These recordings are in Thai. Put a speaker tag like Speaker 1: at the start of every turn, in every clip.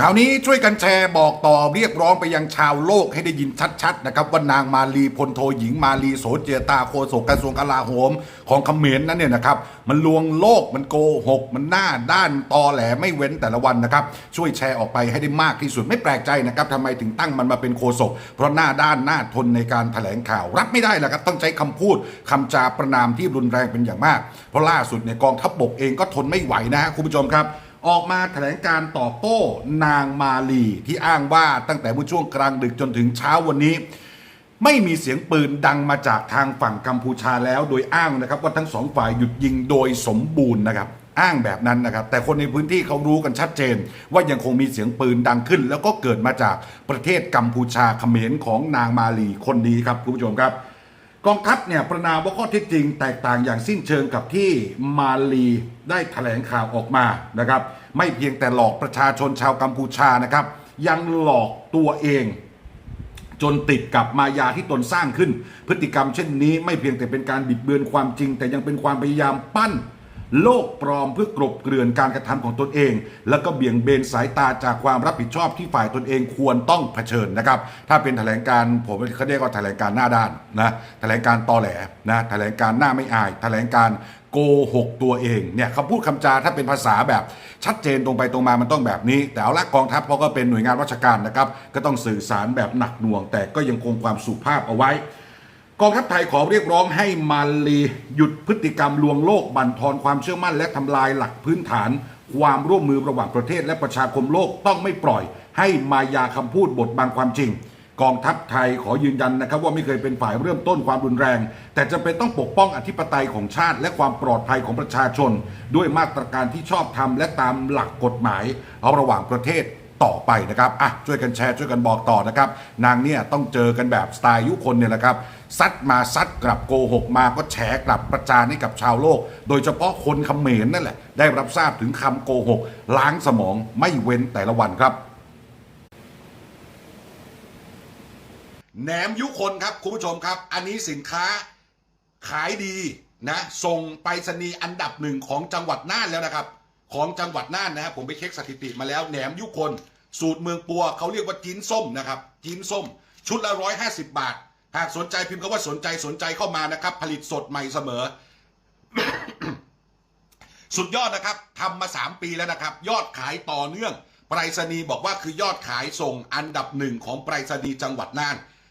Speaker 1: คราวนี้ช่วยกันแชร์บอกต่อเรียกร้องไปยังชาวโลกให้ได้ยินชัดๆนะครับว่านางมาลีพลโทหญิงมาลีโสเจตาโฆษกกระทรวงกลาโหม ของเขมรนั้นเนี่ยนะครับมันลวงโลกมันโกหก มันหน้าด้านตอแหลไม่เว้นแต่ละวันนะครับช่วยแชร์ออกไปให้ได้มากที่สุดไม่แปลกใจนะครับทำไมถึงตั้งมันมาเป็นโฆษกเพราะหน้าด้านหน้าทนในการแถลงข่าว รับไม่ได้แหละครับต้องใช้คำพูดคำจาประนามที่รุนแรงเป็นอย่างมาก เพราะล่าสุดในยกองทัพบกเองก็ทนไม่ไหวนะฮะคุณผู้ชมครับ ออกมาแถลงการตอบโต้นางมาลีที่อ้างว่าตั้งแต่เมื่อช่วงกลางดึกจนถึงเช้าวันนี้ ไม่มีเสียงปืนดังมาจากทางฝั่งกัมพูชาแล้ว โดยอ้างนะครับว่าทั้งสองฝ่ายหยุดยิงโดยสมบูรณ์นะครับ อ้างแบบนั้นนะครับ แต่คนในพื้นที่เขารู้กันชัดเจน ว่ายังคงมีเสียงปืนดังขึ้น แล้วก็เกิดมาจากประเทศกัมพูชาเขมรของนางมาลีคนนี้ครับคุณผู้ชมครับกองทัพเนี่ยประนามว่าข้อเท็จจริงแตกต่างอย่างสิ้นเชิงกับที่มาลีได้แถลงข่าวออกมานะครับ ไม่เพียงแต่หลอกประชาชนชาวกัมพูชานะครับ ยังหลอกตัวเอง จนติดกับมายาที่ตนสร้างขึ้น พฤติกรรมเช่นนี้ไม่เพียงแต่เป็นการบิดเบือนความจริง แต่ยังเป็นความพยายามปั้นโลกปลอมเพื่อกลบเกลื่อนการกระทำของตนเอง แล้วก็เบี่ยงเบนสายตาจากความรับผิดชอบที่ฝ่ายตนเองควรต้องเผชิญนะครับ ถ้าเป็นแถลงการผมเขาเรียกว่าแถลงการหน้าด้านนะแถลงการตอแหลนะแถลงการหน้าไม่อาย แถลงการ โกหกตัวเองเนี่ยคำพูดคำจาถ้าเป็นภาษาแบบชัดเจนตรงไปตรงมามันต้องแบบนี้ แต่เอาละกองทัพเขาก็เป็นหน่วยงานราชการนะครับ ก็ต้องสื่อสารแบบหนักหน่วง แต่ก็ยังคงความสุภาพเอาไว้ กองทัพไทยขอเรียกร้องให้มาลีหยุดพฤติกรรมลวงโลกบั่นทอนความเชื่อมั่น และทำลายหลักพื้นฐาน ความร่วมมือระหว่างประเทศและประชาคมโลกต้องไม่ปล่อย ให้มายาคำพูดบทบังความจริง กองทัพไทยขอยืนยันนะครับว่าไม่เคยเป็นฝ่ายเริ่มต้นความรุนแรง แต่จะเป็นต้องปกป้องอธิปไตยของชาติ และความปลอดภัยของประชาชน ด้วยมาตรการที่ชอบธรรมและตามหลักกฎหมายเอาระหว่างประเทศต่อไปนะครับอะช่วยกันแชร์ช่วยกันบอกต่อนะครับ นางเนี่ยต้องเจอกันแบบสไตล์ยุคนเนี่ยแหละครับซัดมาซัดกลับโกหกมาก็แฉกลับประจานให้กับชาวโลก โดยเฉพาะคนเขมรนั่นแหละ ได้รับทราบถึงคำโกหกล้างสมองไม่เว้นแต่ละวันครับ แหนมยุคนครับคุณผู้ชมครับ อันนี้สินค้าขายดีนะส่งไปรษณีย์อันดับหนึ่งของจังหวัดน่านแล้วนะครับ ของจังหวัดน่านนะครับผมไปเช็คสถิติมาแล้วแหนมยุคน สูตรเมืองปัวเขาเรียกว่าจีนส้มนะครับจีนส้ม ชุดละร้อยห้าสิบบาท หากสนใจพิมพ์คำว่าสนใจสนใจเข้ามานะครับ ผลิตสดใหม่เสมอ สุดยอดนะครับทำมา3ปีแล้วนะครับ ยอดขายต่อเนื่องไปรษณีย์บอกว่าคือยอดขายส่งอันดับหนึ่งของไปรษณีย์จังหวัดน่าน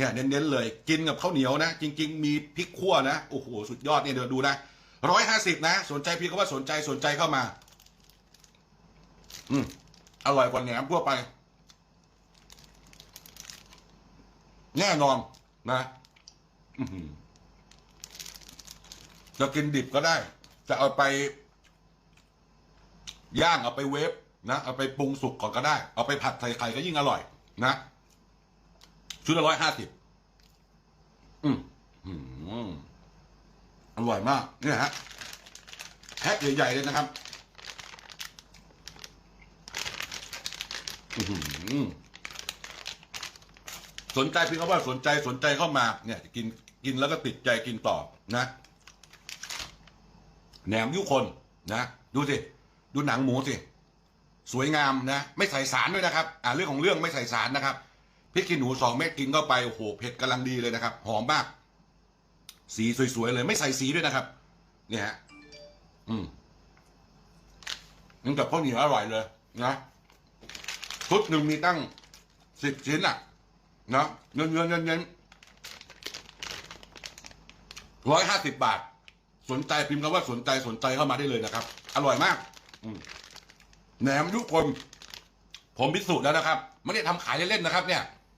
Speaker 1: เนี่ยเน้นๆเลย กินกับข้าวเหนียวนะ จริง ๆ มีพริกขั่วนะโอ้โหสุดยอดเนี่ยเดี๋ยวดูนะร้อยห้าสิบนะ สนใจพี่ก็ว่าสนใจสนใจเข้ามา อืมอร่อยกว่าแหนมทั่วไปแน่นอนนะจะกินดิบก็ได้ จะเอาไป ย่างเอาไปเวฟนะเอาไปปรุงสุกก่อนก็ได้ เอาไปผัดใส่ไข่ก็ยิ่งอร่อย นะ ชุดละร้อยห้าสิบอืมอร่อยมากเนี่ยฮะแพ็คใหญ่ๆเลยนะครับอือหือสนใจเพียงแค่ว่าสนใจสนใจเข้ามา เนี่ย กินกินแล้วก็ติดใจกินต่อนะแหนมยุคนนะดูสิดูหนังหมูสิสวยงามนะ ไม่ใส่สารด้วยนะครับ อ่าเรื่องของเรื่องไม่ใส่สารนะครับ พริกขี้หนูสองเม็ดกินเข้าไปโอ้โหเผ็ดกำลังดีเลยนะครับ หอมมาก สีสวยๆเลยไม่ใส่สีด้วยนะครับ เนี่ยฮะอืมมันกับข้าวเหนียวอร่อยเลยนะชุดหนึ่งมีตั้งสิบชิ้นอะนะเงินเงินเงินเงินร้อยห้าสิบบาท สนใจพิมพ์คำว่าสนใจสนใจเข้ามาได้เลยนะครับ อร่อยมาก อืมแหนมยุคนผมพิสูจน์แล้วนะครับ ไม่ได้ทำขายเล่นๆนะครับเนี่ย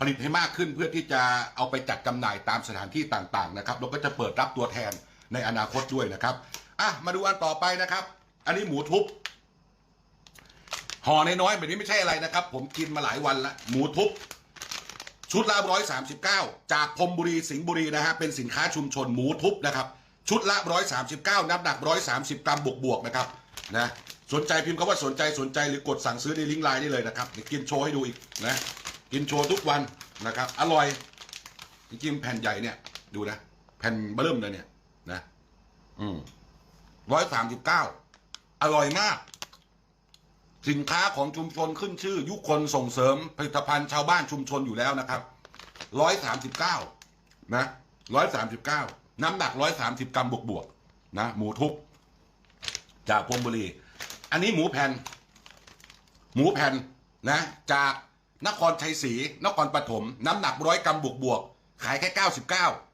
Speaker 1: ผลิตให้มากขึ้นเพื่อที่จะเอาไปจัดจำหน่ายตามสถานที่ต่างๆนะครับแล้วก็จะเปิดรับตัวแทนในอนาคตด้วยนะครับอะมาดูอันต่อไปนะครับ อันนี้หมูทุบห่อนน้อยๆแบบนี้ไม่ใช่อะไรนะครับ ผมกินมาหลายวันละหมูทุบชุดละร้อยสามสิบเก้าจากพรมบุรีสิงห์บุรีนะฮะเป็นสินค้าชุมชนหมูทุบนะครับชุดละร้อยสามสิบเก้าน้ำหนักร้อยสามสิบกรัมบวกบวกๆนะครับนะสนใจพิมพ์คำว่าสนใจสนใจหรือกดสั่งซื้อในลิงก์ไลน์ได้เลยนะครับเดี๋ยวกินโชว์ให้ดูอีกนะ กินโชว์ทุกวันนะครับ อร่อย จริงๆแผ่นใหญ่เนี่ยดูนะ แผ่นเบิ่มเลยเนี่ยนะ อืมร้อยสามสิบเก้าอร่อยมาก สินค้าของชุมชนขึ้นชื่อ ยุคนส่งเสริมผลิตภัณฑ์ชาวบ้านชุมชนอยู่แล้วนะครับร้อยสามสิบเก้านะร้อยสามสิบเก้าน้ำหนักร้อยสามสิบกรัมบวกบวกๆนะหมูทุบจากพรมบุรี อันนี้หมูแผ่น หมูแผ่นนะ จาก นครชัยศรีนครปฐมน้ำหนักร้อยกรัมบวกบวกขายแค่เก้าสิบเก้า